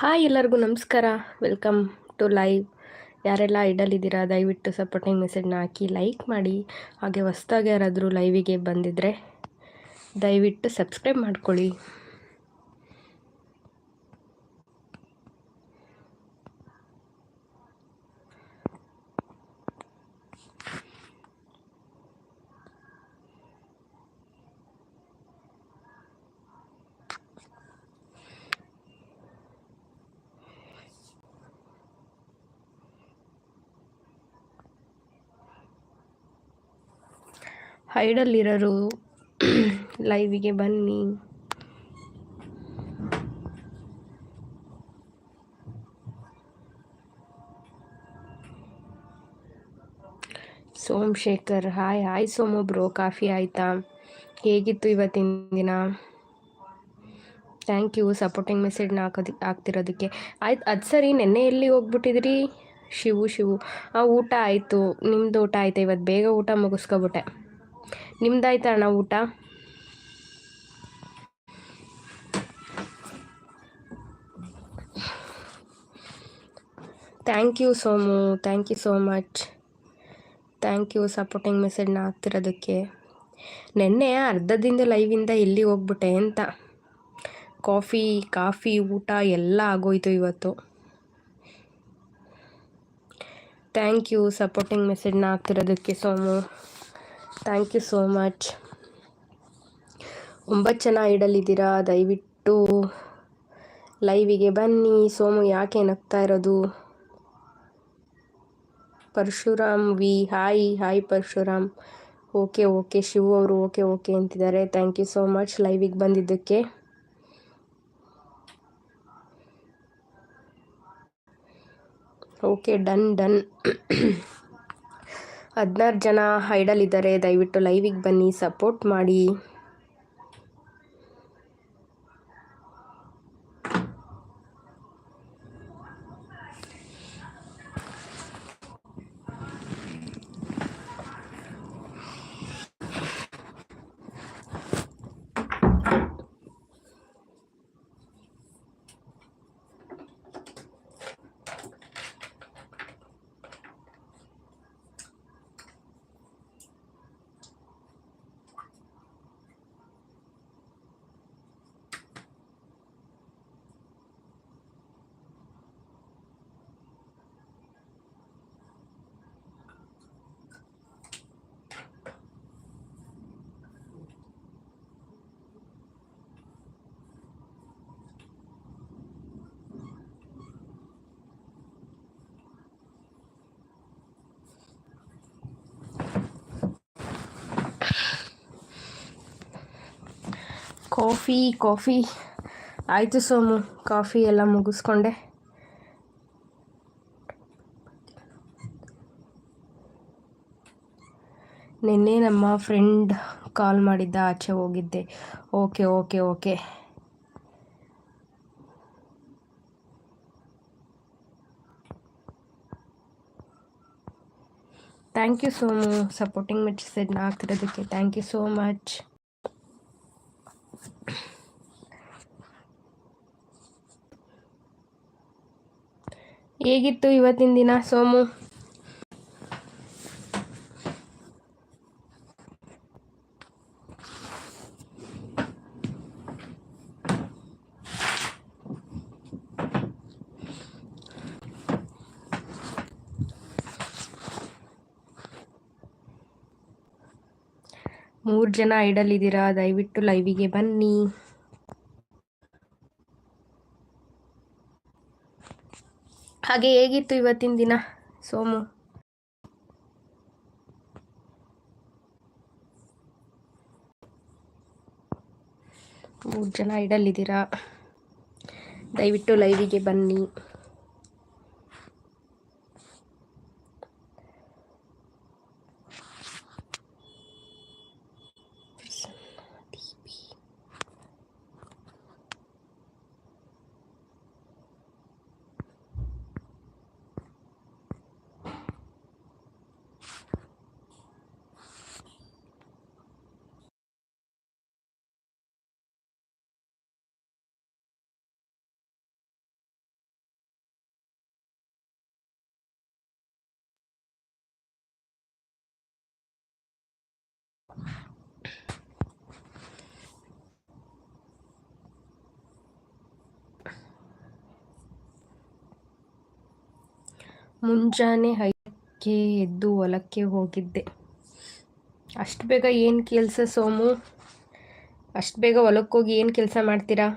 Hi ಎಲ್ಲರಿಗೂ ನಮಸ್ಕಾರ. Welcome to live ಯಾರೆಲ್ಲ ಇಡಲಿದ್ದೀರಾ ದಯವಿಟ್ಟು ಸಪೋರ್ಟಿಂಗ್ ಮೆಸೇಜ್ನ ಹಾಕಿ ಲೈಕ್ ಮಾಡಿ, ಹಾಗೆ ಹೊಸ್ದಾಗಿ ಯಾರಾದರೂ ಲೈವಿಗೆ ಬಂದಿದ್ದರೆ ದಯವಿಟ್ಟು ಸಬ್ಸ್ಕ್ರೈಬ್ ಮಾಡ್ಕೊಳ್ಳಿ. ಹೈಡಲ್ಲಿರೋರು. ಲೈವಿಗೆ ಬನ್ನಿ. Somashekar hi hi Somu bro coffee ಆಯಿತಾ? ಹೇಗಿತ್ತು ಇವತ್ತಿನ ದಿನ? ಥ್ಯಾಂಕ್ ಯು ಸಪೋರ್ಟಿಂಗ್ ಮೆಸೇಜ್ನ ಹಾಕೋದಿ, ಹಾಕ್ತಿರೋದಕ್ಕೆ. ಆಯ್ತು, ಅದು ಸರಿ, ನೆನ್ನೆ ಎಲ್ಲಿ ಹೋಗ್ಬಿಟ್ಟಿದ್ರಿ? ಶಿವು ಶಿವು. ಊಟ ಆಯಿತು. ನಿಮ್ಮದು ಊಟ ಆಯ್ತಾ? ಇವತ್ತು ಬೇಗ ಊಟ ಮುಗಿಸ್ಕೊಬಿಟ್ಟೆ. ನಿಮ್ದಾಯ್ತಾ ಅಣ್ಣ ಊಟ? Thank you Somu. Thank you so much thank you supporting ಮೆಸೇಜ್ನ ಹಾಕ್ತಿರೋದಕ್ಕೆ. ನೆನ್ನೆ ಅರ್ಧದಿಂದ ಲೈವಿಂದ ಇಲ್ಲಿ ಹೋಗ್ಬಿಟ್ಟೆ ಅಂತ. ಕಾಫಿ ಕಾಫಿ, ಊಟ ಎಲ್ಲ ಆಗೋಯ್ತು ಇವತ್ತು. ಥ್ಯಾಂಕ್ ಯು ಸಪೋರ್ಟಿಂಗ್ ಮೆಸೇಜ್ನ ಹಾಕ್ತಿರೋದಕ್ಕೆ, Somu. Thank you so much ಒಂಬತ್ತು ಜನ ಇಡಲಿದ್ದೀರಾ? ದಯವಿಟ್ಟು ಲೈವಿಗೆ ಬನ್ನಿ. ಸೋಮು ಯಾಕೆ ನಗ್ತಾ ಇರೋದು? Parashuram V hi hi Parashuram. Okay okay Shiva ಅವರು ಓಕೆ ಓಕೆ ಅಂತಿದ್ದಾರೆ. ಥ್ಯಾಂಕ್ ಯು ಸೋ ಮಚ್ ಲೈವಿಗೆ ಬಂದಿದ್ದಕ್ಕೆ. ಓಕೆ ಡನ್ ಡನ್ ಹದಿನಾರು ಜನ ಇದ್ದಾರೆ ದಯವಿಟ್ಟು ಲೈವಿಗೆ ಬನ್ನಿ ಸಪೋರ್ಟ್ ಮಾಡಿ. Coffee coffee. ಆಯಿತು ಸೋಮು, ಕಾಫಿ ಎಲ್ಲ ಮುಗಿಸ್ಕೊಂಡೆ. ನಿನ್ನೆ ನಮ್ಮ ಫ್ರೆಂಡ್ ಕಾಲ್ ಮಾಡಿದ್ದ, ಆಚೆ ಹೋಗಿದ್ದೆ. Okay okay okay. Thank you so supporting ಮೆಸೇಜ್ನ ಆಗ್ತಿರೋದಕ್ಕೆ ಥ್ಯಾಂಕ್ ಯು ಸೋ ಮಚ್. ಹೇಗಿತ್ತು ಇವತ್ತಿನ ದಿನ ಸೋಮು? ಮೂರು ಜನ ಐಡಲ್ ದಯವಿಟ್ಟು ಲೈವಿಗೆ ಬನ್ನಿ. ಹಾಗೆ ಹೇಗಿತ್ತು ಇವತ್ತಿನ ದಿನ, ಸೋಮು? ಮೂರು ಜನ ಇಡಲಿದ್ದೀರಾ ದಯವಿಟ್ಟು ಲೈವಿಗೆ ಬನ್ನಿ. ಮುಂಜಾನೆ ಹೈಕ್ಕೆ ಎದ್ದು ಹೊಲಕ್ಕೆ ಹೋಗಿದ್ದೆ. ಅಷ್ಟು ಬೇಗ ಏನು ಕೆಲಸ ಸೋಮು? ಅಷ್ಟು ಬೇಗ ಹೊಲಕ್ಕೆ ಹೋಗಿ ಏನು ಕೆಲಸ ಮಾಡ್ತೀರಾ?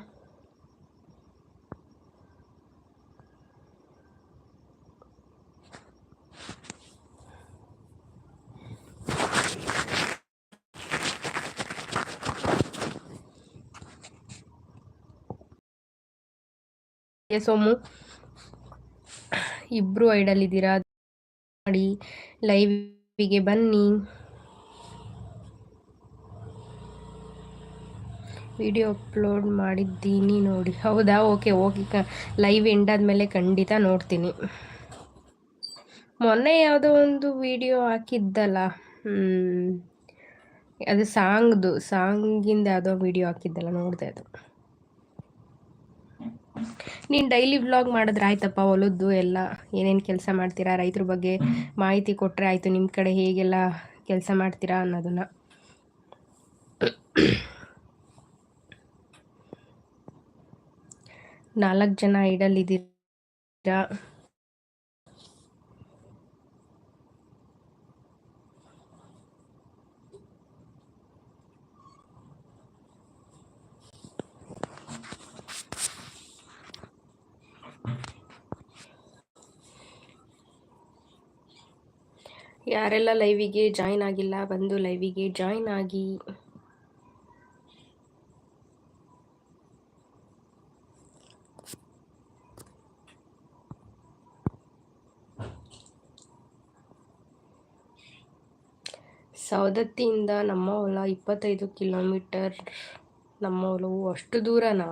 ಸೋಮು? ಇಬ್ಬರು ಐಡಲ್ಲಿದ್ದೀರಾ ಮಾಡಿ ಲೈವಿಗೆ ಬನ್ನಿ. ವಿಡಿಯೋ ಅಪ್ಲೋಡ್ ಮಾಡಿದ್ದೀನಿ ನೋಡಿ. ಹೌದಾ? ಓಕೆ ಓಕೆ ಕ ಲೈವ್ ಎಂಡ್ ಆದಮೇಲೆ ಖಂಡಿತ ನೋಡ್ತೀನಿ. ಮೊನ್ನೆ ಯಾವುದೋ ಒಂದು ವಿಡಿಯೋ ಹಾಕಿದ್ದಲ್ಲ. ಅದು ಸಾಂಗ್ದು ಸಾಂಗಿಂದ ಯಾವುದೋ ವಿಡಿಯೋ ಹಾಕಿದ್ದಲ್ಲ, ನೋಡಿದೆ ಅದು. ನೀನು ಡೈಲಿ ವ್ಲಾಗ್ ಮಾಡಿದ್ರೆ ಆಯ್ತಪ್ಪ ಹೊಲದ್ದು ಎಲ್ಲ, ಏನೇನು ಕೆಲಸ ಮಾಡ್ತೀರಾ? ರೈತರ ಬಗ್ಗೆ ಮಾಹಿತಿ ಕೊಟ್ಟರೆ ಆಯಿತು ನಿಮ್ಮ ಕಡೆ ಹೇಗೆಲ್ಲ ಕೆಲಸ ಮಾಡ್ತೀರಾ ಅನ್ನೋದನ್ನು. ನಾಲ್ಕು ಜನ ಇಡಲಿದ್ದೀರಾ ಯಾರೆಲ್ಲ ಲೈವಿಗೆ ಜಾಯ್ನ್ ಆಗಿಲ್ಲ, ಬಂದು ಲೈವಿಗೆ ಜಾಯ್ನ್ ಆಗಿ. ಸವದತ್ತಿಯಿಂದ ನಮ್ಮ ಹೊಲ ಇಪ್ಪತ್ತೈದು ಕಿಲೋಮೀಟರ್, ನಮ್ಮ ಹೊಲವು ಅಷ್ಟು ದೂರನಾ?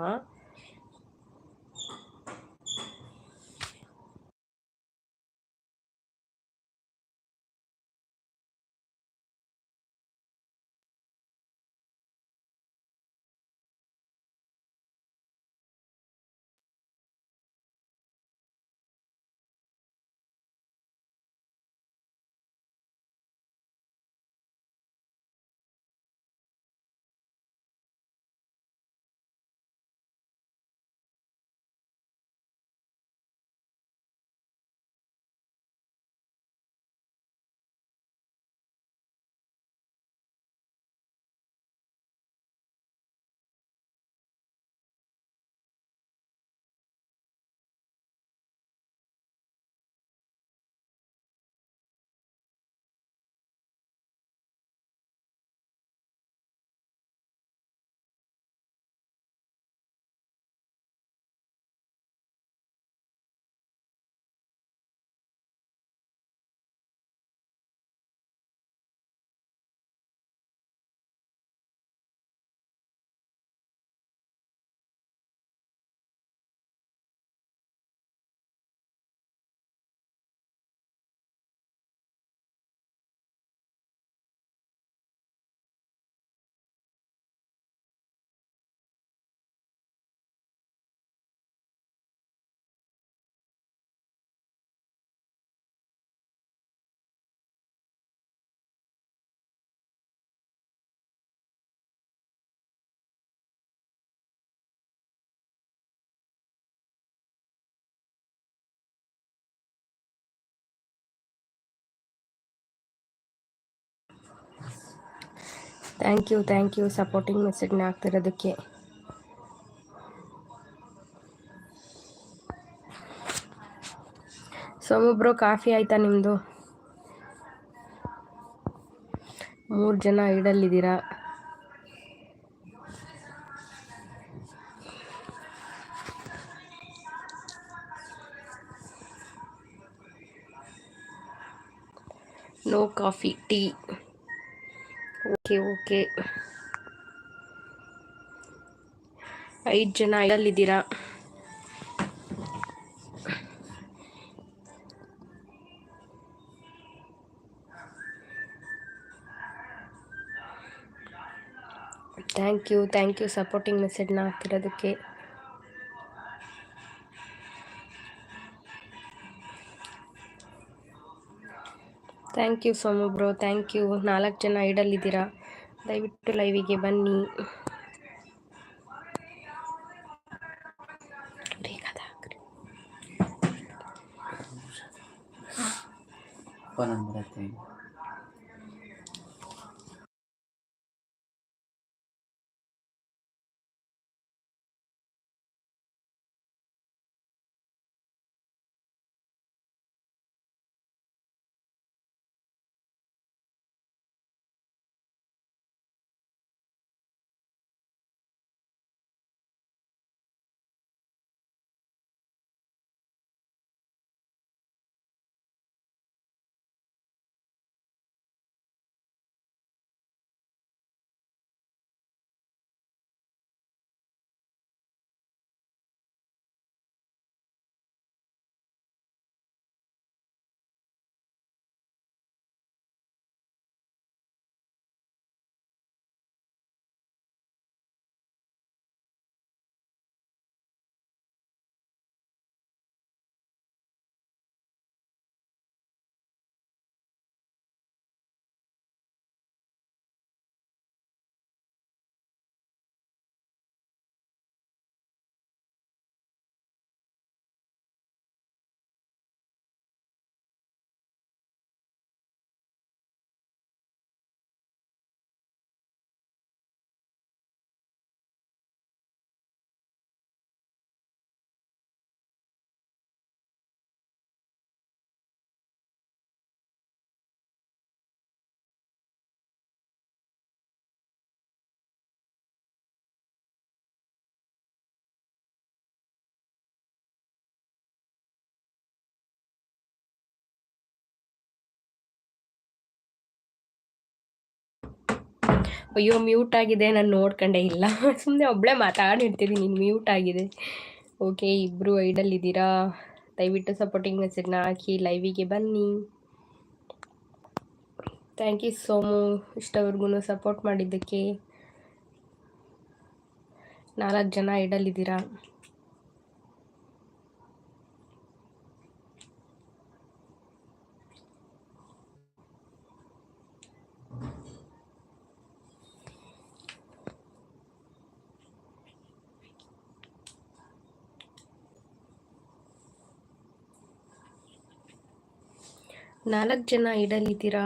Thank you thank you supporting ಮೆಸೇಜ್ನ ಆಗ್ತಿರೋದಕ್ಕೆ ಸೊಮೊಬ್ರು ಕಾಫಿ ಆಯಿತಾ ನಿಮ್ಮದು ಮೂರು ಜನ ಐಡಲ್ಲಿದ್ದೀರಾ no coffee tea okay okay. ಐದು ಜನ ಐಡಲ್ಲಿದ್ದೀರಾ thank you thank you supporting ಮೆಸೇಜ್ನ ಹಾಕ್ತಿರೋದಕ್ಕೆ thank you Somu bro thank you ನಾಲ್ಕು ಜನ ಐಡಲ್ಲಿದ್ದೀರಾ ದಯವಿಟ್ಟು ಲೈವಿಗೆ ಬನ್ನಿ ಫೋನ್ ಅಯ್ಯೋ ಮ್ಯೂಟ್ ಆಗಿದೆ, ನಾನು ನೋಡ್ಕೊಂಡೆ, ಇಲ್ಲ. ಸುಮ್ಮನೆ ಒಬ್ಬಳೇ ಮಾತಾಡಿರ್ತೀನಿ ನೀನು ಮ್ಯೂಟ್ ಆಗಿದೆ. ಓಕೆ ಇಬ್ಬರು ಐಡಲ್ ಇದ್ದೀರಾ? ದಯವಿಟ್ಟು ಸಪೋರ್ಟಿಂಗ್ ಮೆಸೇಜ್ನ ಹಾಕಿ ಲೈವಿಗೆ ಬನ್ನಿ. ಥ್ಯಾಂಕ್ ಯು ಸೋಮು ಇಷ್ಟವರೆಗೂ ಸಪೋರ್ಟ್ ಮಾಡಿದ್ದಕ್ಕೆ. ನಾಲ್ಕು ಜನ ಐಡಲ್ ನಾಲ್ಕು ಜನ ಇಡಲಿದ್ದೀರಾ?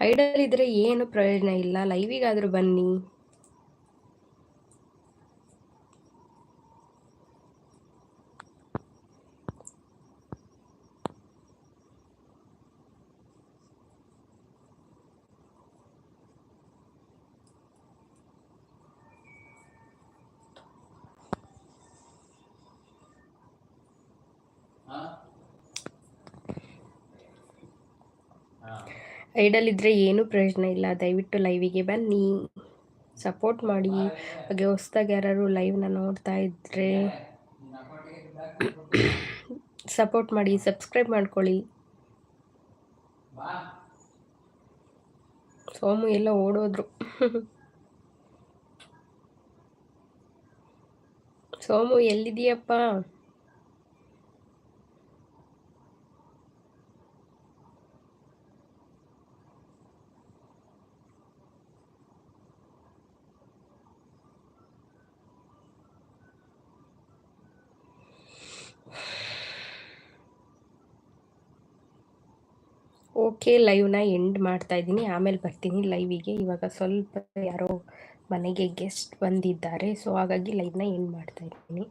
ಐಡಲ್ ಇದ್ರೆ ಏನು ಪ್ರಯೋಜನ ಇಲ್ಲ? ಲೈವಿಗಾದರೂ ಬನ್ನಿ. ಐಡಲ್ ಇದ್ದರೆ ಏನೂ ಪ್ರಯೋಜನ ಇಲ್ಲ. ದಯವಿಟ್ಟು ಲೈವಿಗೆ ಬನ್ನಿ. ಸಪೋರ್ಟ್ ಮಾಡಿ. ಹಾಗೆ ಹೊಸ್ದಾಗಿ ಯಾರು ಲೈವ್ನ ನೋಡ್ತಾ ಇದ್ದರೆ ಸಪೋರ್ಟ್ ಮಾಡಿ ಸಬ್ಸ್ಕ್ರೈಬ್ ಮಾಡ್ಕೊಳ್ಳಿ. ಸೋಮು ಎಲ್ಲ ಓಡೋದ್ರು. ಸೋಮು ಎಲ್ಲಿದೀಯಪ್ಪ ಓಕೆ ಲೈವ್ನ ಎಂಡ್ ಮಾಡ್ತಾ ಇದ್ದೀನಿ. ಆಮೇಲೆ ಬರ್ತೀನಿ ಲೈವಿಗೆ. ಇವಾಗ ಸ್ವಲ್ಪ ಯಾರೋ ಮನೆಗೆ ಗೆಸ್ಟ್ ಬಂದಿದ್ದಾರೆ. ಸೊ ಹಾಗಾಗಿ ಲೈವ್ನ ಎಂಡ್ ಮಾಡ್ತಾ ಇದ್ದೀನಿ.